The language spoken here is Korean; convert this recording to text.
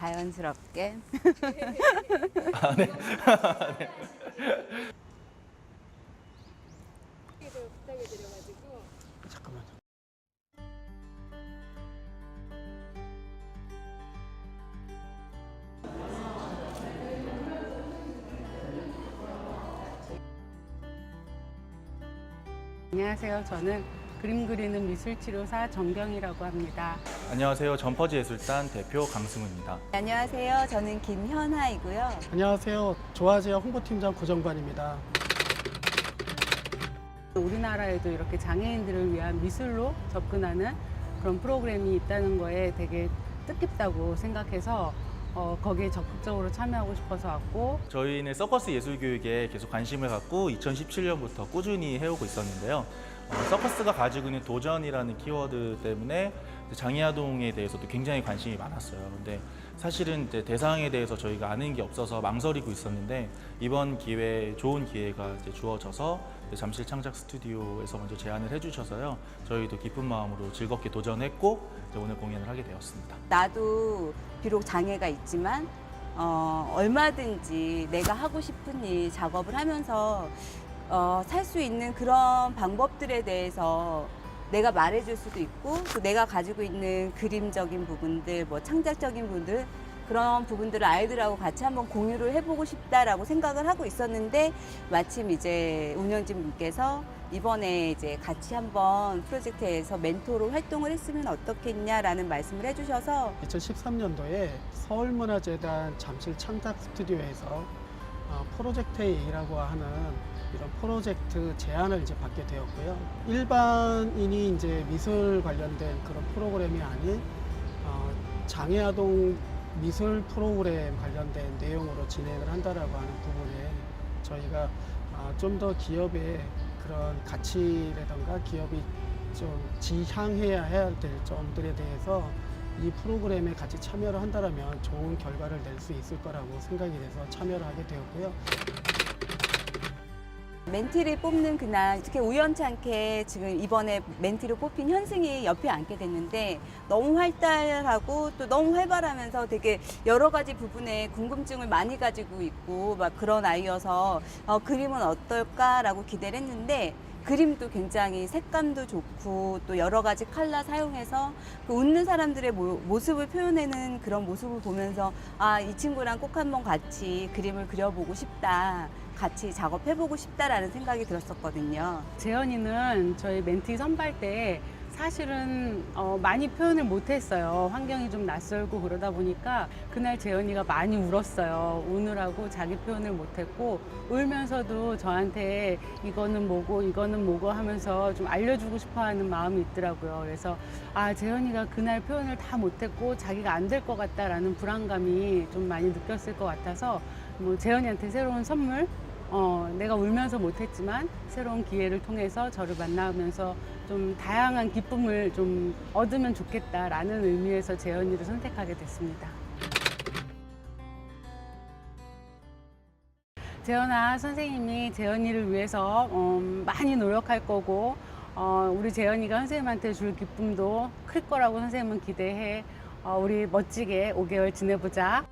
자연스럽게. 잠깐만요. 안녕하세요. 저는 그림 그리는 미술치료사 정경이라고 합니다. 안녕하세요. 전퍼지 예술단 대표 강승우입니다. 안녕하세요. 저는 김현아이고요. 안녕하세요. 조아지아 홍보팀장 고정관입니다. 우리나라에도 이렇게 장애인들을 위한 미술로 접근하는 그런 프로그램이 있다는 거에 되게 뜻깊다고 생각해서 어, 거기에 적극적으로 참여하고 싶어서 왔고 저희는 서커스 예술 교육에 계속 관심을 갖고 2017년부터 꾸준히 해오고 있었는데요. 어, 서커스가 가지고 있는 도전이라는 키워드 때문에 장애아동에 대해서도 굉장히 관심이 많았어요. 근데 사실은 대상에 대해서 저희가 아는 게 없어서 망설이고 있었는데 이번 기회에 좋은 기회가 주어져서 잠실 창작 스튜디오에서 먼저 제안을 해주셔서요. 저희도 기쁜 마음으로 즐겁게 도전했고 오늘 공연을 하게 되었습니다. 나도 비록 장애가 있지만 어, 얼마든지 내가 하고 싶은 일 작업을 하면서 어, 살 수 있는 그런 방법들에 대해서 내가 말해줄 수도 있고 또 내가 가지고 있는 그림적인 부분들, 뭐 창작적인 부분들 그런 부분들을 아이들하고 같이 한번 공유를 해보고 싶다라고 생각을 하고 있었는데 마침 이제 운영진 분께서 이번에 이제 같이 한번 프로젝트에서 멘토로 활동을 했으면 어떻겠냐라는 말씀을 해주셔서 2013년도에 서울문화재단 잠실 창작 스튜디오에서 어, 프로젝트 A라고 하는 이런 프로젝트 제안을 이제 받게 되었고요. 일반인이 이제 미술 관련된 그런 프로그램이 아닌 어, 장애아동 미술 프로그램 관련된 내용으로 진행을 한다라고 하는 부분에 저희가 아, 좀더 기업의 그런 가치라든가 기업이 좀 지향해야 해야 될 점들에 대해서 이 프로그램에 같이 참여를 한다면 좋은 결과를 낼 수 있을 거라고 생각이 돼서 참여를 하게 되었고요. 멘티를 뽑는 그날 이렇게 우연찮게 지금 이번에 멘티로 뽑힌 현승이 옆에 앉게 됐는데 너무 활달하고 또 너무 활발하면서 되게 여러 가지 부분에 궁금증을 많이 가지고 있고 막 그런 아이여서 어, 그림은 어떨까라고 기대를 했는데 그림도 굉장히 색감도 좋고 또 여러 가지 컬러 사용해서 그 웃는 사람들의 모, 모습을 표현하는 그런 모습을 보면서 아 이 친구랑 꼭 한번 같이 그림을 그려보고 싶다. 같이 작업해보고 싶다라는 생각이 들었었거든요. 재현이는 저희 멘티 선발 때 사실은 어, 많이 표현을 못했어요. 환경이 좀 낯설고 그러다 보니까 그날 재현이가 많이 울었어요. 우느라고 자기 표현을 못했고 울면서도 저한테 이거는 뭐고 이거는 뭐고 하면서 좀 알려주고 싶어하는 마음이 있더라고요. 그래서 아 재현이가 그날 표현을 다 못했고 자기가 안 될 것 같다라는 불안감이 좀 많이 느꼈을 것 같아서 뭐 재현이한테 새로운 선물 어, 내가 울면서 못했지만 새로운 기회를 통해서 저를 만나면서 좀 다양한 기쁨을 좀 얻으면 좋겠다라는 의미에서 재현이를 선택하게 됐습니다. 재현아 선생님이 재현이를 위해서 어, 많이 노력할 거고 어, 우리 재현이가 선생님한테 줄 기쁨도 클 거라고 선생님은 기대해. 어, 우리 멋지게 5개월 지내보자.